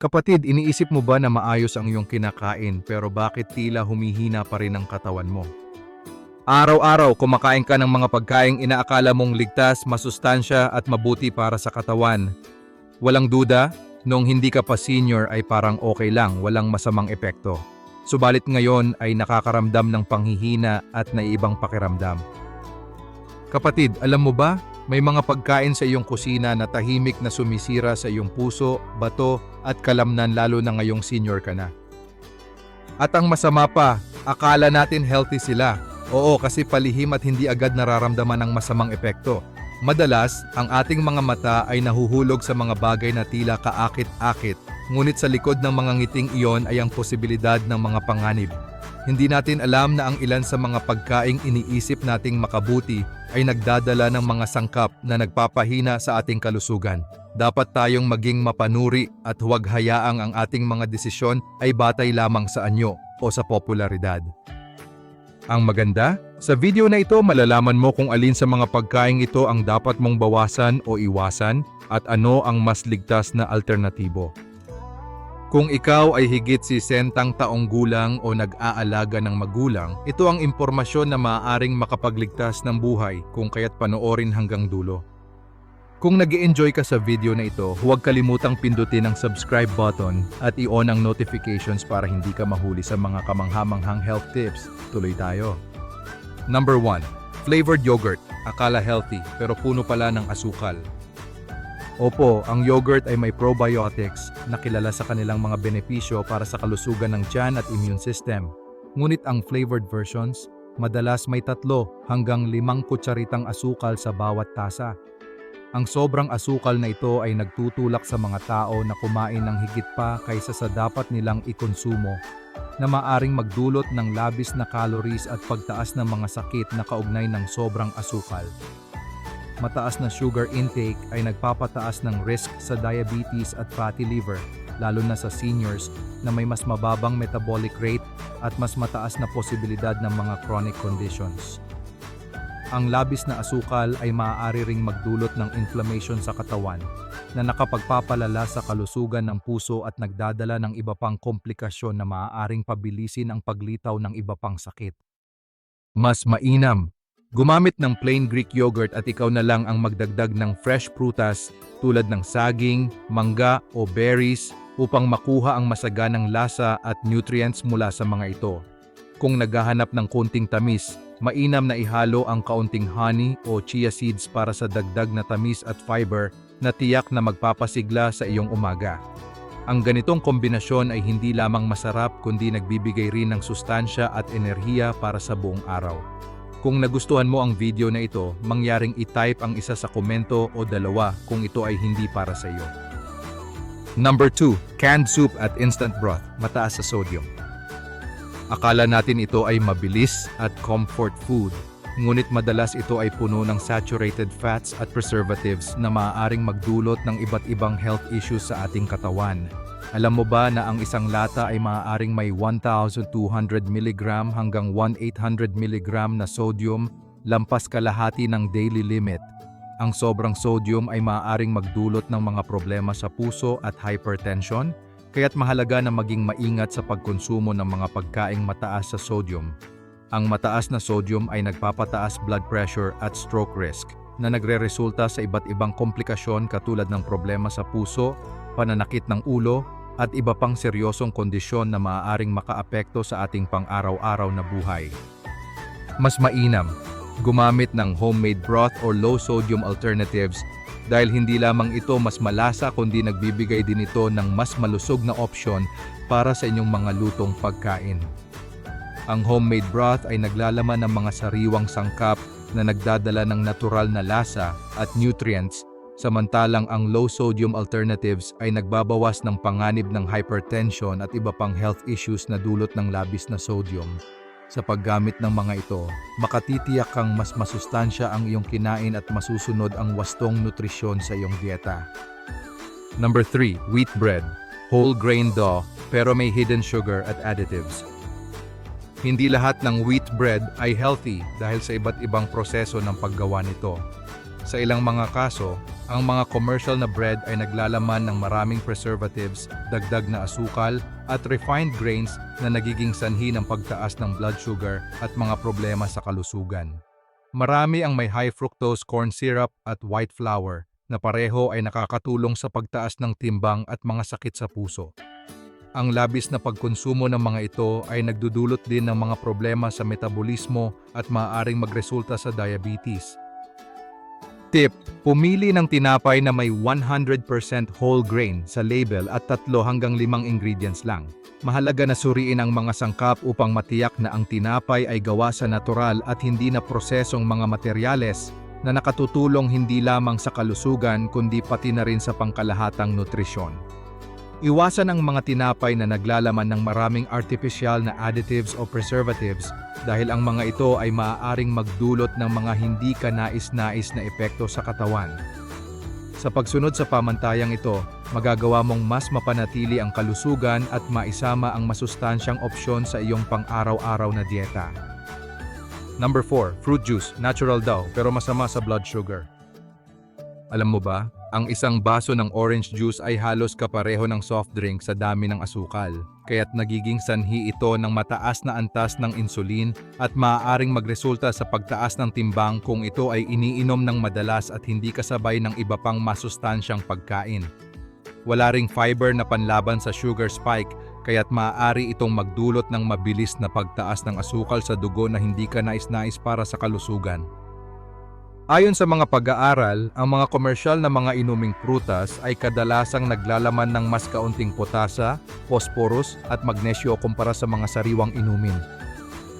Kapatid, iniisip mo ba na maayos ang iyong kinakain pero bakit tila humihina pa rin ang katawan mo? Araw-araw kumakain ka ng mga pagkaing inaakala mong ligtas, masustansya at mabuti para sa katawan. Walang duda, noong hindi ka pa senior ay parang okay lang, walang masamang epekto. Subalit ngayon ay nakakaramdam ng panghihina at naiibang pakiramdam. Kapatid, alam mo ba, may mga pagkain sa iyong kusina na tahimik na sumisira sa iyong puso, bato at kalamnan lalo na ngayong senior ka na. At ang masama pa, akala natin healthy sila. Oo, kasi palihim at hindi agad nararamdaman ang masamang epekto. Madalas, ang ating mga mata ay nahuhulog sa mga bagay na tila kaakit-akit, ngunit sa likod ng mga ngiting iyon ay ang posibilidad ng mga panganib. Hindi natin alam na ang ilan sa mga pagkaing iniisip nating makabuti ay nagdadala ng mga sangkap na nagpapahina sa ating kalusugan. Dapat tayong maging mapanuri at huwag hayaang ang ating mga desisyon ay batay lamang sa anyo o sa popularidad. Ang maganda, sa video na ito malalaman mo kung alin sa mga pagkaing ito ang dapat mong bawasan o iwasan at ano ang mas ligtas na alternatibo. Kung ikaw ay higit si sentang taong gulang o nag-aalaga ng magulang, ito ang impormasyon na maaaring makapagligtas ng buhay kung kaya't panoorin hanggang dulo. Kung nag enjoy ka sa video na ito, huwag kalimutang pindutin ang subscribe button at i-on ang notifications para hindi ka mahuli sa mga kamanghamanghang health tips. Tuloy tayo. Number 1. Flavored yogurt. Akala healthy pero puno pala ng asukal. Opo, ang yogurt ay may probiotics na kilala sa kanilang mga benepisyo para sa kalusugan ng tiyan at immune system. Ngunit ang flavored versions, madalas may tatlo hanggang limang kutsaritang asukal sa bawat tasa. Ang sobrang asukal na ito ay nagtutulak sa mga tao na kumain ng higit pa kaysa sa dapat nilang ikonsumo na maaring magdulot ng labis na calories at pagtaas ng mga sakit na kaugnay ng sobrang asukal mataas na sugar intake ay nagpapataas ng risk sa diabetes at fatty liver, lalo na sa seniors na may mas mababang metabolic rate at mas mataas na posibilidad ng mga chronic conditions. Ang labis na asukal ay maaari ring magdulot ng inflammation sa katawan na nakapagpapalala sa kalusugan ng puso at nagdadala ng iba pang komplikasyon na maaaring pabilisin ang paglitaw ng iba pang sakit. Mas mainam Gumamit ng plain Greek yogurt at ikaw na lang ang magdagdag ng fresh prutas tulad ng saging, mangga o berries upang makuha ang masaganang lasa at nutrients mula sa mga ito. Kung naghahanap ng konting tamis, mainam na ihalo ang kaunting honey o chia seeds para sa dagdag na tamis at fiber na tiyak na magpapasigla sa iyong umaga. Ang ganitong kombinasyon ay hindi lamang masarap kundi nagbibigay rin ng sustansya at enerhiya para sa buong araw. Kung nagustuhan mo ang video na ito, mangyaring i-type ang isa sa komento o dalawa kung ito ay hindi para sa iyo. Number 2. Canned soup at instant broth, mataas sa sodium. Akala natin ito ay mabilis at comfort food, ngunit madalas ito ay puno ng saturated fats at preservatives na maaaring magdulot ng iba't ibang health issues sa ating katawan. Alam mo ba na ang isang lata ay maaaring may 1,200 mg hanggang 1,800 mg na sodium, lampas kalahati ng daily limit. Ang sobrang sodium ay maaaring magdulot ng mga problema sa puso at hypertension, kaya't mahalaga na maging maingat sa pagkonsumo ng mga pagkaing mataas sa sodium. Ang mataas na sodium ay nagpapataas blood pressure at stroke risk na nagreresulta sa iba't ibang komplikasyon katulad ng problema sa puso, pananakit ng ulo, at iba pang seryosong kondisyon na maaaring makaapekto sa ating pang-araw-araw na buhay. Mas mainam, gumamit ng homemade broth or low-sodium alternatives dahil hindi lamang ito mas malasa kundi nagbibigay din ito ng mas malusog na opsyon para sa inyong mga lutong pagkain. Ang homemade broth ay naglalaman ng mga sariwang sangkap na nagdadala ng natural na lasa at nutrients Samantalang ang low-sodium alternatives ay nagbabawas ng panganib ng hypertension at iba pang health issues na dulot ng labis na sodium. Sa paggamit ng mga ito, makatitiyak kang mas masustansya ang iyong kinain at masusunod ang wastong nutrisyon sa iyong dieta. Number 3. Wheat bread. Whole grain dough, pero may hidden sugar at additives. Hindi lahat ng wheat bread ay healthy dahil sa iba't ibang proseso ng paggawa nito. Sa ilang mga kaso, Ang mga commercial na bread ay naglalaman ng maraming preservatives, dagdag na asukal, at refined grains na nagiging sanhi ng pagtaas ng blood sugar at mga problema sa kalusugan. Marami ang may high fructose corn syrup at white flour na pareho ay nakakatulong sa pagtaas ng timbang at mga sakit sa puso. Ang labis na pagkonsumo ng mga ito ay nagdudulot din ng mga problema sa metabolismo at maaaring magresulta sa diabetes. Tip, pumili ng tinapay na may 100% whole grain sa label at tatlo hanggang limang ingredients lang. Mahalaga na suriin ang mga sangkap upang matiyak na ang tinapay ay gawa sa natural at hindi na prosesong mga materyales na nakatutulong hindi lamang sa kalusugan kundi pati na rin sa pangkalahatang nutrisyon. Iwasan ang mga tinapay na naglalaman ng maraming artificial na additives o preservatives dahil ang mga ito ay maaaring magdulot ng mga hindi ka nais-nais na epekto sa katawan. Sa pagsunod sa pamantayang ito, magagawa mong mas mapanatili ang kalusugan at maisama ang masustansyang opsyon sa iyong pang-araw-araw na dieta. Number 4, fruit juice, natural daw pero masama sa blood sugar. Alam mo ba, ang isang baso ng orange juice ay halos kapareho ng soft drink sa dami ng asukal, kaya't nagiging sanhi ito ng mataas na antas ng insulin at maaaring magresulta sa pagtaas ng timbang kung ito ay iniinom ng madalas at hindi kasabay ng iba pang masustansyang pagkain. Wala ring fiber na panlaban sa sugar spike, kaya't maaari itong magdulot ng mabilis na pagtaas ng asukal sa dugo na hindi ka nais-nais para sa kalusugan. Ayon sa mga pag-aaral, ang mga komersyal na mga inuming prutas ay kadalasang naglalaman ng mas kaunting potasa, phosphorus at magnesyo kumpara sa mga sariwang inumin.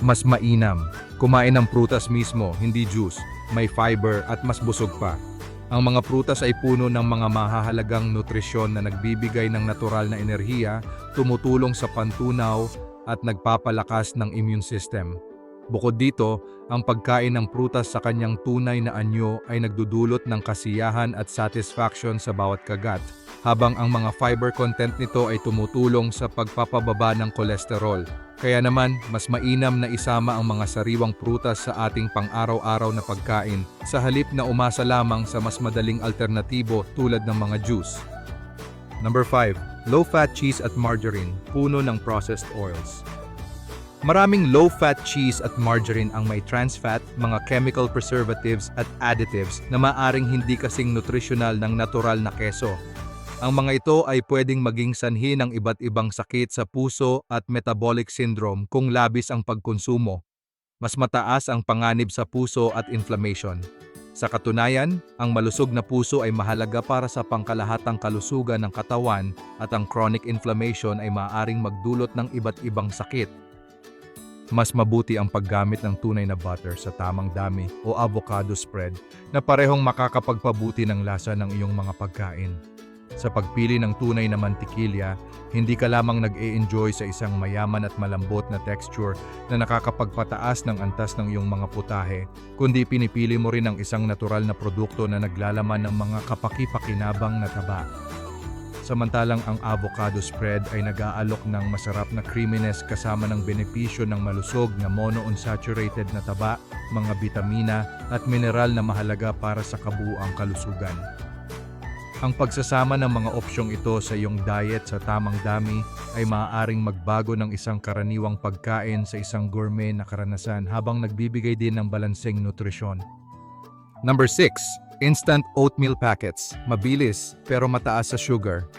Mas mainam, kumain ng prutas mismo, hindi juice, may fiber at mas busog pa. Ang mga prutas ay puno ng mga mahahalagang nutrisyon na nagbibigay ng natural na enerhiya, tumutulong sa pantunaw at nagpapalakas ng immune system. Bukod dito, ang pagkain ng prutas sa kanyang tunay na anyo ay nagdudulot ng kasiyahan at satisfaction sa bawat kagat, habang ang mga fiber content nito ay tumutulong sa pagpapababa ng kolesterol. Kaya naman, mas mainam na isama ang mga sariwang prutas sa ating pang-araw-araw na pagkain sa halip na umasa lamang sa mas madaling alternatibo tulad ng mga juice. Number 5. Low-fat cheese at margarine, puno ng processed oils. Maraming low-fat cheese at margarine ang may trans fat, mga chemical preservatives at additives na maaring hindi kasing nutritional ng natural na keso. Ang mga ito ay pwedeng maging sanhi ng iba't ibang sakit sa puso at metabolic syndrome kung labis ang pagkonsumo. Mas mataas ang panganib sa puso at inflammation. Sa katunayan, ang malusog na puso ay mahalaga para sa pangkalahatang kalusugan ng katawan at ang chronic inflammation ay maaaring magdulot ng iba't ibang sakit mas mabuti ang paggamit ng tunay na butter sa tamang dami o avocado spread na parehong makakapagpabuti ng lasa ng iyong mga pagkain. Sa pagpili ng tunay na mantikilya, hindi ka lamang nag-e-enjoy sa isang mayaman at malambot na texture na nakakapagpataas ng antas ng iyong mga putahe, kundi pinipili mo rin ang isang natural na produkto na naglalaman ng mga kapaki-pakinabang na taba. Samantalang ang avocado spread ay nag-aalok ng masarap na creaminess kasama ng benepisyo ng malusog na monounsaturated na taba, mga bitamina at mineral na mahalaga para sa kabuuang kalusugan. Ang pagsasama ng mga opsyong ito sa iyong diet sa tamang dami ay maaaring magbago ng isang karaniwang pagkain sa isang gourmet na karanasan habang nagbibigay din ng balanseng nutrisyon. Number 6. Instant oatmeal packets. Mabilis pero mataas sa sugar.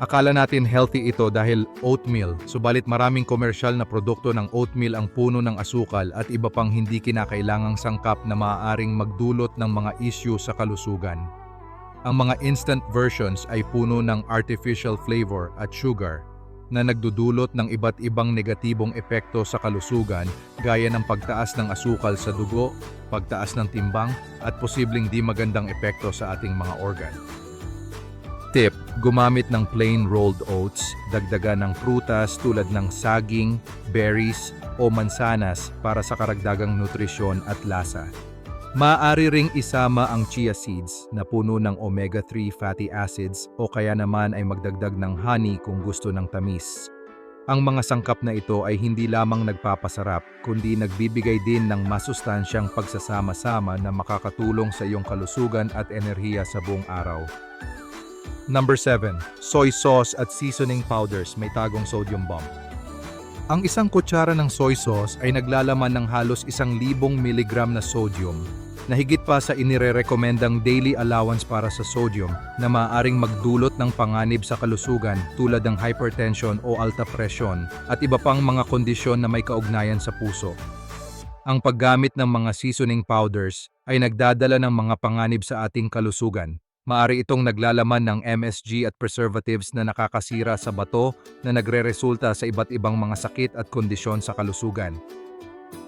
Akala natin healthy ito dahil oatmeal, subalit maraming komersyal na produkto ng oatmeal ang puno ng asukal at iba pang hindi kinakailangang sangkap na maaaring magdulot ng mga issue sa kalusugan. Ang mga instant versions ay puno ng artificial flavor at sugar na nagdudulot ng iba't ibang negatibong epekto sa kalusugan gaya ng pagtaas ng asukal sa dugo, pagtaas ng timbang, at posibleng di magandang epekto sa ating mga organ. Tip, gumamit ng plain rolled oats, dagdagan ng prutas tulad ng saging, berries, o mansanas para sa karagdagang nutrisyon at lasa. Maaari ring isama ang chia seeds na puno ng omega-3 fatty acids o kaya naman ay magdagdag ng honey kung gusto ng tamis. Ang mga sangkap na ito ay hindi lamang nagpapasarap, kundi nagbibigay din ng masustansyang pagsasama-sama na makakatulong sa iyong kalusugan at enerhiya sa buong araw. Number 7. Soy sauce at seasoning powders may tagong sodium bomb. Ang isang kutsara ng soy sauce ay naglalaman ng halos isang libong miligram na sodium na higit pa sa inirerekomendang daily allowance para sa sodium na maaaring magdulot ng panganib sa kalusugan tulad ng hypertension o alta presyon at iba pang mga kondisyon na may kaugnayan sa puso. Ang paggamit ng mga seasoning powders ay nagdadala ng mga panganib sa ating kalusugan. Maari itong naglalaman ng MSG at preservatives na nakakasira sa bato na nagreresulta sa iba't ibang mga sakit at kondisyon sa kalusugan.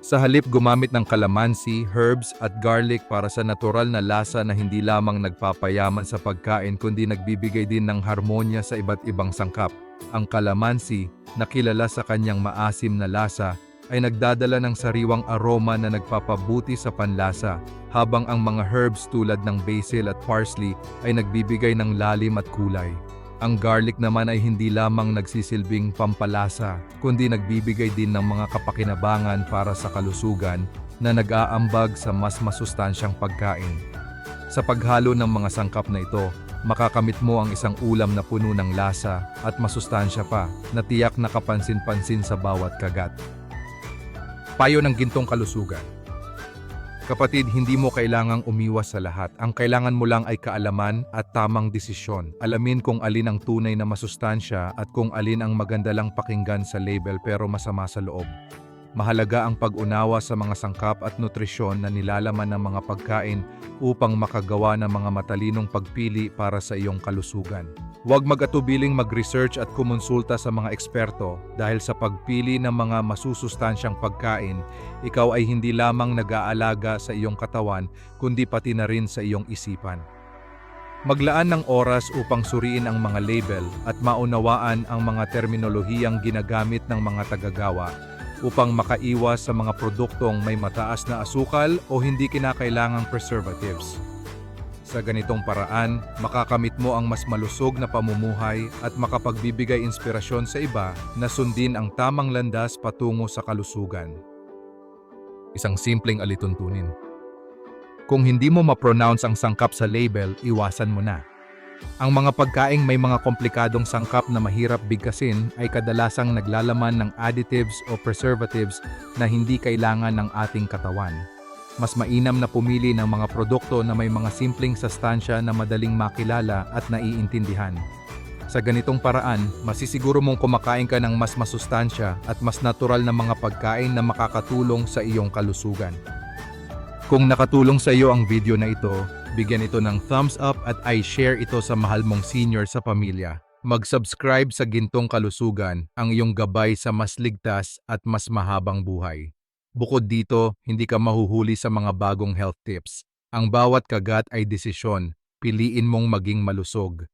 Sa halip gumamit ng kalamansi, herbs at garlic para sa natural na lasa na hindi lamang nagpapayaman sa pagkain kundi nagbibigay din ng harmonya sa iba't ibang sangkap. Ang kalamansi, na kilala sa kanyang maasim na lasa, ay nagdadala ng sariwang aroma na nagpapabuti sa panlasa, habang ang mga herbs tulad ng basil at parsley ay nagbibigay ng lalim at kulay. Ang garlic naman ay hindi lamang nagsisilbing pampalasa, kundi nagbibigay din ng mga kapakinabangan para sa kalusugan na nag-aambag sa mas masustansyang pagkain. Sa paghalo ng mga sangkap na ito, makakamit mo ang isang ulam na puno ng lasa at masustansya pa na tiyak na kapansin-pansin sa bawat kagat. Payo ng gintong kalusugan Kapatid, hindi mo kailangang umiwas sa lahat. Ang kailangan mo lang ay kaalaman at tamang desisyon. Alamin kung alin ang tunay na masustansya at kung alin ang maganda lang pakinggan sa label pero masama sa loob. Mahalaga ang pag-unawa sa mga sangkap at nutrisyon na nilalaman ng mga pagkain upang makagawa ng mga matalinong pagpili para sa iyong kalusugan. Huwag mag-atubiling mag-research at kumonsulta sa mga eksperto dahil sa pagpili ng mga masusustansyang pagkain, ikaw ay hindi lamang nag-aalaga sa iyong katawan kundi pati na rin sa iyong isipan. Maglaan ng oras upang suriin ang mga label at maunawaan ang mga terminolohiyang ginagamit ng mga tagagawa upang makaiwas sa mga produktong may mataas na asukal o hindi kinakailangang preservatives. Sa ganitong paraan, makakamit mo ang mas malusog na pamumuhay at makapagbibigay inspirasyon sa iba na sundin ang tamang landas patungo sa kalusugan. Isang simpleng alituntunin. Kung hindi mo ma-pronounce ang sangkap sa label, iwasan mo na. Ang mga pagkaing may mga komplikadong sangkap na mahirap bigkasin ay kadalasang naglalaman ng additives o preservatives na hindi kailangan ng ating katawan. Mas mainam na pumili ng mga produkto na may mga simpleng sustansya na madaling makilala at naiintindihan. Sa ganitong paraan, masisiguro mong kumakain ka ng mas masustansya at mas natural na mga pagkain na makakatulong sa iyong kalusugan. Kung nakatulong sa iyo ang video na ito, bigyan ito ng thumbs up at i-share ito sa mahal mong senior sa pamilya. Mag-subscribe sa Gintong Kalusugan, ang iyong gabay sa mas ligtas at mas mahabang buhay. Bukod dito, hindi ka mahuhuli sa mga bagong health tips. Ang bawat kagat ay desisyon, piliin mong maging malusog.